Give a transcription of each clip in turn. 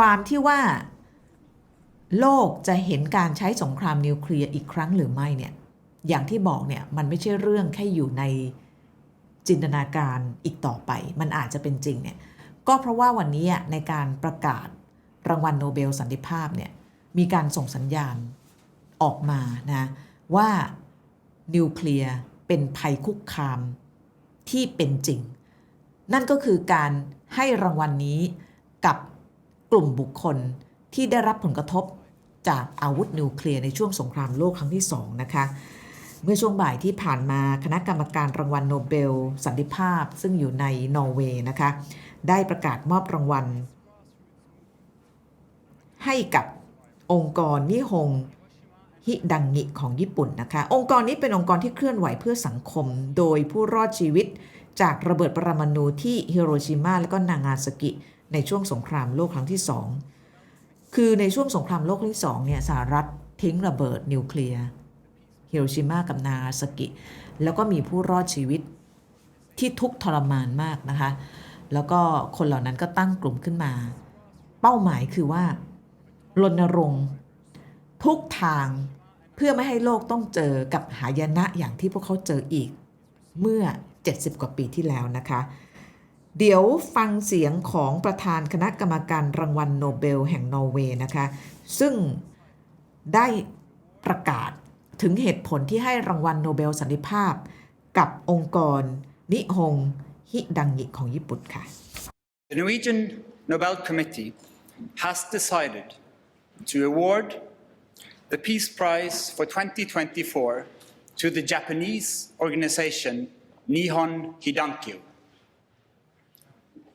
ความที่ว่า โลกจะเห็นการใช้สงครามนิวเคลียร์อีกครั้งหรือไม่เนี่ยอย่างที่บอกเนี่ยมันไม่ใช่เรื่องแค่อยู่ในจินตนาการอีกต่อไป มันอาจจะเป็นจริงเนี่ยก็เพราะว่าวันนี้ในการประกาศรางวัลโนเบลสันติภาพเนี่ยมีการส่งสัญญาณออกมานะว่านิวเคลียร์เป็นภัยคุกคามที่เป็นจริง นั่นก็คือการให้รางวัลนนี้กับ กลุ่มบุคคลที่ได้รับผลกระทบจากอาวุธนิวเคลียร์ในช่วงสงครามโลกครั้งที่ 2 นะคะ เมื่อช่วงบ่ายที่ผ่านมาคณะกรรมการรางวัลโนเบล สันติภาพ ซึ่งอยู่ในนอร์เวย์นะคะ ได้ประกาศมอบรางวัล ให้กับองค์กรนิฮงฮิดังงิของญี่ปุ่นนะคะ องค์กรนี้เป็นองค์กรที่เคลื่อนไหวเพื่อสังคม โดยผู้รอดชีวิตจากระเบิดปรมาณูที่ฮิโรชิมาและก็นางาซากิ ในช่วงสงครามโลกครั้งที่สองคือในช่วงสงครามโลกครั้งที่สองเนี่ยสหรัฐทิ้งระเบิดนิวเคลียร์ฮิโรชิมากับนางาซากิ แล้วก็มีผู้รอดชีวิตที่ทุกทรมานมากนะคะ แล้วก็คนเหล่านั้นก็ตั้งกลุ่มขึ้นมา เป้าหมายคือว่ารณรงค์ทุกทางเพื่อไม่ให้โลกต้องเจอกับหายนะอย่างที่พวกเขาเจออีกเมื่อ 70 กว่าปีที่แล้วนะคะ เดี๋ยวฟังเสียงของประธานคณะกรรมการรางวัลโนเบลแห่งนอร์เวย์นะคะ ซึ่งได้ประกาศถึงเหตุผลที่ให้รางวัลโนเบลสันติภาพ กับองค์กร นิฮงฮิดังงิของญี่ปุ่นค่ะ The Norwegian Nobel Committee has decided to award the Peace Prize for 2024 to the Japanese organization Nihon Hidankyo.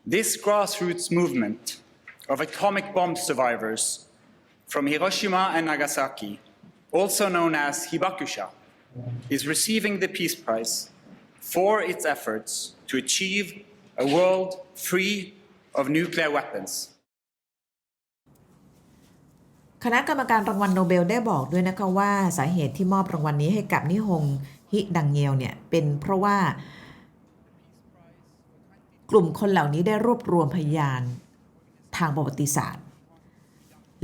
This grassroots movement of atomic bomb survivors from Hiroshima and Nagasaki, also known as Hibakusha, is receiving the Peace Prize for its efforts to achieve a world free of nuclear weapons. คณะกรรมการรางวัลโนเบลได้บอกด้วยนะคะว่าสาเหตุที่มอบรางวัลนี้ให้กับนิฮงฮิดังเงียวเนี่ยเป็นเพราะว่า กลุ่มคนเหล่านี้ได้รวบรวมพยานทางประวัติศาสตร์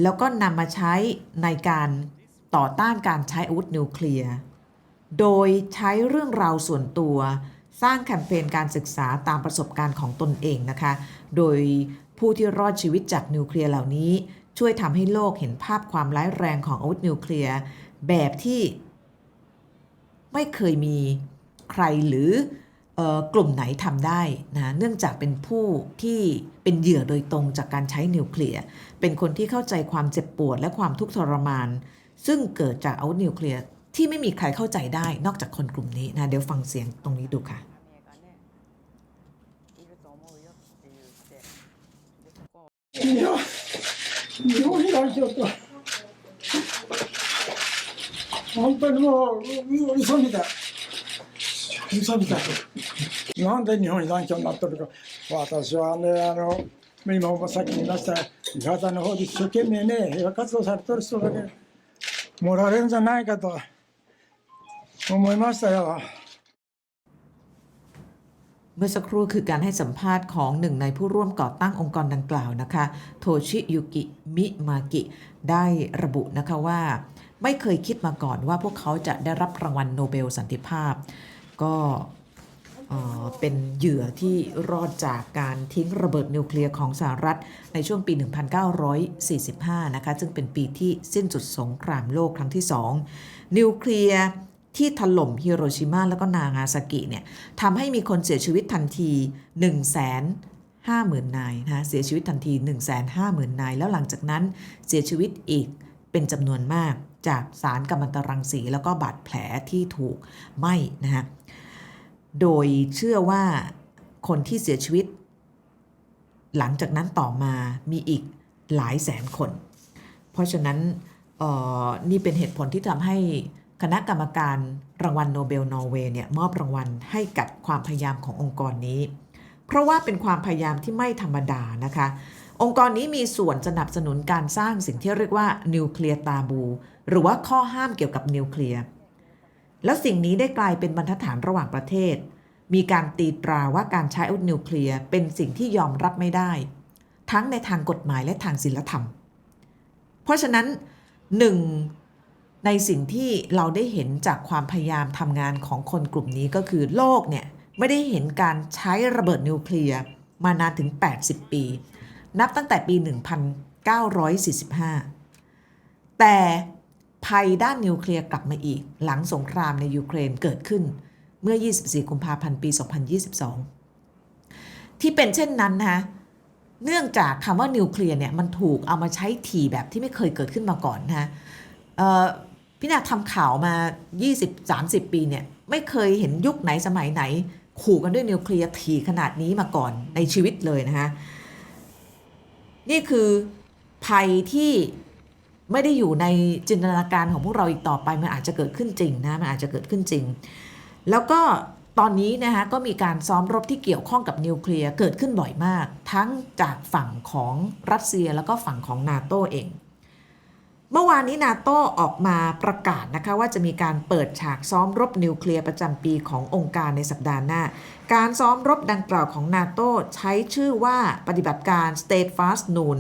แล้วก็นำมาใช้ในการต่อต้านการใช้อาวุธนิวเคลียร์ โดยใช้เรื่องราวส่วนตัวสร้างแคมเปญการศึกษาตามประสบการณ์ของตนเองนะคะ โดยผู้ที่รอดชีวิตจากนิวเคลียร์เหล่านี้ ช่วยทำให้โลกเห็นภาพความร้ายแรงของอาวุธนิวเคลียร์แบบที่ไม่เคยมีใครหรือเอ่อ กลุ่มไหนทำได้นะเนื่องจากเป็นผู้ที่เป็นเหยื่อโดยตรงจากการใช้นิวเคลียร์ เป็นคนที่เข้าใจความเจ็บปวดและความทุกข์ทรมาน ซึ่งเกิดจากอาวุธนิวเคลียร์ที่ไม่มีใครเข้าใจได้นอกจากคนกลุ่มนี้นะเดี๋ยวฟังเสียงตรงนี้ดูค่ะ いや、日本に来ちゃった。本当にもう、う嘘みたい。 嘘みたい。なんで日本に残響になってるか。私はね、あの、今もさっき言いました、伊方の方で一生懸命ね、平和活動されてる人だけ、もらえるんじゃないかと思いましたよ。 เมื่อสักครู่คือการให้สัมภาษณ์ของหนึ่งในผู้ร่วมก่อตั้งองค์กรดังกล่าวนะคะ โทชิยุกิ มิมากิ ได้ระบุนะคะว่า ไม่เคยคิดมาก่อนว่าพวกเขาจะได้รับรางวัลโนเบลสันติภาพ ก็เป็นเหยื่อที่รอดจากการทิ้งระเบิดนิวเคลียร์ของสหรัฐในช่วงปี 1945 นะคะ ซึ่งเป็นปีที่สิ้นสุดสงครามโลกครั้งที่ 2 นิวเคลียร์ที่ถล่มฮิโรชิมาแล้วก็นางาซากิเนี่ยทำให้มีคนเสียชีวิตทันที1 5 0 0 0 0 นายนะเสียชีวิตทันที 1 5 0 0 0 0 นาย แล้วหลังจากนั้นเสียชีวิตอีก เป็นจำนวนมากจากสารกัมมันตรังสี แล้วก็บาดแผลที่ถูกไหม้นะฮะ โดยเชื่อว่าคนที่เสียชีวิต หลังจากนั้นต่อมามีอีกหลายแสนคน เพราะฉะนั้นออนี่เป็นเหตุผลที่ทำให้คณะกรรมการรางวัลโนเบลนอร์เวย์เนี่ยมอบรางวัลให้กับความพยายามขององค์กรนี้ เพราะว่าเป็นความพยายามที่ไม่ธรรมดานะคะ องค์กรนี้มีส่วนสนับสนุนการสร้างสิ่งที่เรียกว่านิวเคลียร์ตาบู หรือว่าข้อห้ามเกี่ยวกับนิวเคลียร์ แล้วสิ่งนี้ได้กลายเป็นบรรทัดฐานระหว่างประเทศ มีการตีตราว่าการใช้อาวุธนิวเคลียร์เป็นสิ่งที่ยอมรับไม่ได้ ทั้งในทางกฎหมายและทางศีลธรรม เพราะฉะนั้นหนึ่งในสิ่งที่เราได้เห็นจากความพยายามทำงานของคนกลุ่มนี้ก็คือโลกเนี่ยไม่ได้เห็นการใช้ระเบิดนิวเคลียร์มานานถึง 80 ปี นับตั้งแต่ปี 1945 แต่ภัยด้านนิวเคลียร์กลับมาอีก หลังสงครามในยูเครนเกิดขึ้นเมื่อ 24 กุมภาพันธ์ ปี 2022 ที่เป็นเช่นนั้นนะเนื่องจากคำว่านิวเคลียร์เนี่ยมันถูกเอามาใช้ถี่แบบที่ไม่เคยเกิดขึ้นมาก่อนนะพี่นาทำข่าวมา 20-30 ปีเนี่ยไม่เคยเห็นยุคไหนสมัยไหน ขู่กันด้วยนิวเคลียร์ถี่ขนาดนี้มาก่อนในชีวิตเลยนะคะ นี่คือภัยที่ไม่ได้อยู่ในจินตนาการของพวกเราอีกต่อไป มันอาจจะเกิดขึ้นจริงนะมันอาจจะเกิดขึ้นจริง แล้วก็ตอนนี้นะคะก็มีการซ้อมรบที่เกี่ยวข้องกับนิวเคลียร์เกิดขึ้นบ่อยมาก ทั้งจากฝั่งของรัสเซียแล้วก็ฝั่งของนาโตเอง เมื่อวานนี้นาโต้ออกมาประกาศนะคะว่าจะมีการเปิดฉากซ้อมรบนิวเคลียร์ประจำปีขององค์การในสัปดาห์หน้า การซ้อมรบดังกล่าวของนาโต้ใช้ชื่อว่าปฏิบัติการ State Fast Noon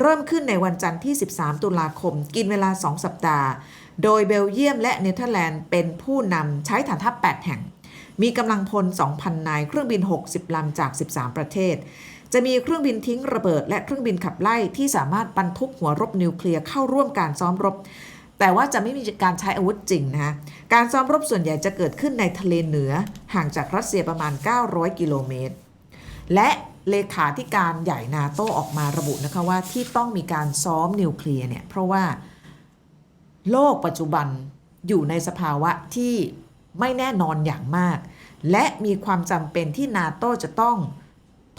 เริ่มขึ้นในวันจันทร์ที่ 13 ตุลาคม กินเวลา 2 สัปดาห์ โดยเบลเยียมและเนเธอร์แลนด์เป็นผู้นำใช้ฐานทัพ 8 แห่ง มีกำลังพล 2,000 นาย เครื่องบิน 60 ลำจาก 13 ประเทศ จะมีเครื่องบินทิ้งระเบิด และเครื่องบินขับไล่ที่สามารถบรรทุกหัวรบนิวเคลียร์เข้าร่วมการซ้อมรบ แต่ว่าจะไม่มีการใช้อาวุธจริงนะคะการซ้อมรบส่วนใหญ่จะเกิดขึ้นในทะเลเหนือ ห่างจากรัสเซียประมาณ 900 กิโลเมตร และเลขาธิการใหญ่นาโตออกมาระบุนะคะว่าที่ต้องมีการซ้อมนิวเคลียร์เนี่ยเพราะว่าโลกปัจจุบันอยู่ในสภาวะที่ ไม่แน่นอนอย่างมาก และมีความจำเป็นที่นาโตจะต้อง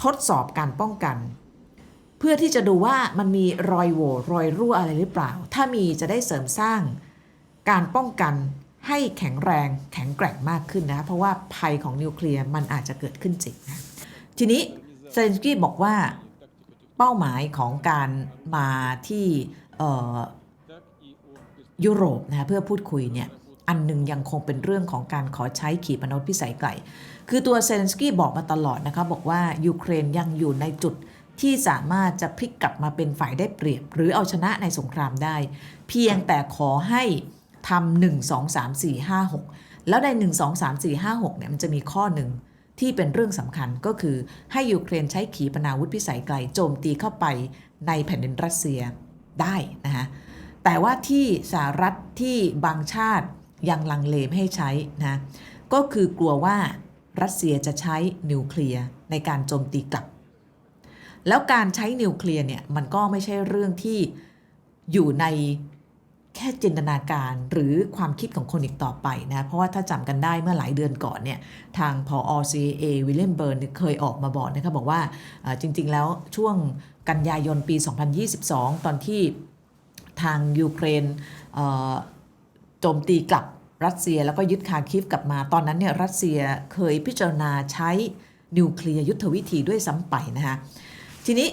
ทดสอบการป้องกัน เพื่อที่จะดูว่ามันมีรอยโหว่รอยรั่วอะไรหรือเปล่า ถ้ามีจะได้เสริมสร้างการป้องกันให้แข็งแรงแข็งแกร่งมากขึ้นนะ เพราะว่าภัยของนิวเคลียร์มันอาจจะเกิดขึ้นจริงนะทีนี้เซนสกี้บอกว่าเป้าหมายของการมาที่ยุโรปนะเพื่อพูดคุยเนี่ย อันหนึงยังคงเป็นเรื่องของการขอใช้ขีปนาวุธพิสัยไกล คือตัวเซเลนสกี้บอกมาตลอดนะคะบอกว่ายูเครนยังอยู่ในจุดที่สามารถจะพลิกกลับมาเป็นฝ่ายได้เปรียบ หรือเอาชนะในสงครามได้ เพียงแต่ขอให้ทำหนึ่งสองสามสี่ห้าหกแล้วใน1 2 3 4 5 6เนี่ยมันจะมีข้อหนึ่งที่เป็นเรื่องสำคัญก็คือให้ยูเครนใช้ขีปนาวุธพิสัยไกลโจมตีเข้าไปในแผ่นดินรัสเซียได้นะคะแต่ว่าที่สหรัฐที่บางชาติ ยังลังเลไม่ให้ใช้นะก็คือกลัวว่ารัสเซียจะใช้นิวเคลียร์ในการโจมตีกลับ แล้วการใช้นิวเคลียร์เนี่ยมันก็ไม่ใช่เรื่องที่อยู่ในแค่จินตนาการหรือความคิดของคนอีกต่อไปนะเพราะว่าถ้าจำกันได้เมื่อหลายเดือนก่อนเนี่ยทางพอ CIA วิลเลียมเบิร์นเคยออกมาบอกนะคะบอกว่าจริง ๆ แล้วช่วงกันยายนปี 2022 ตอนที่ทางยูเครน โจมตีกลับรัสเซียแล้วก็ยึดคาคิฟกลับมา ตอนนั้นเนี่ยรัสเซียเคยพิจารณาใช้นิวเคลียร์ยุทธวิธีด้วยซ้ำไปนะคะทีนี้